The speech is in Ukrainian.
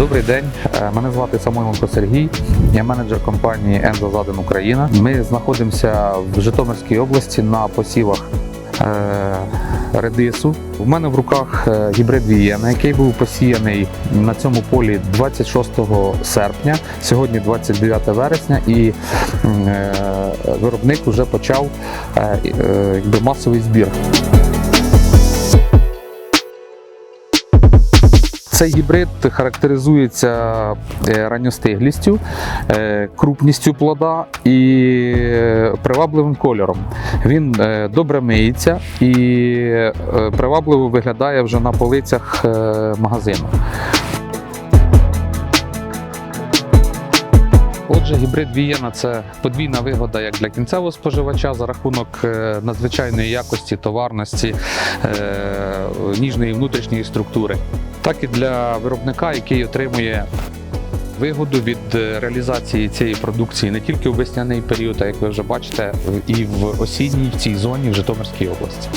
Добрий день, Е, мене звати Самойленко Сергій, я менеджер компанії Ензо Заден Україна. Ми знаходимося в Житомирській області на посівах е, редису. У мене в руках е, гібрид Вієна, який був посіяний на цьому полі 26 серпня, сьогодні 29 вересня, і виробник вже почав масовий збір. Цей гібрид характеризується е, ранньостиглістю, е, крупністю плода і е, привабливим кольором. Він добре миється і привабливо виглядає вже на полицях магазину. Отже, гібрид Вієна це подвійна вигода як для кінцевого споживача за рахунок надзвичайної якості, товарності, ніжної внутрішньої структури, так і для виробника, який отримує вигоду від е, реалізації цієї продукції не тільки у весняний період, а як ви вже бачите, і в осінній в цій зоні в Житомирській області.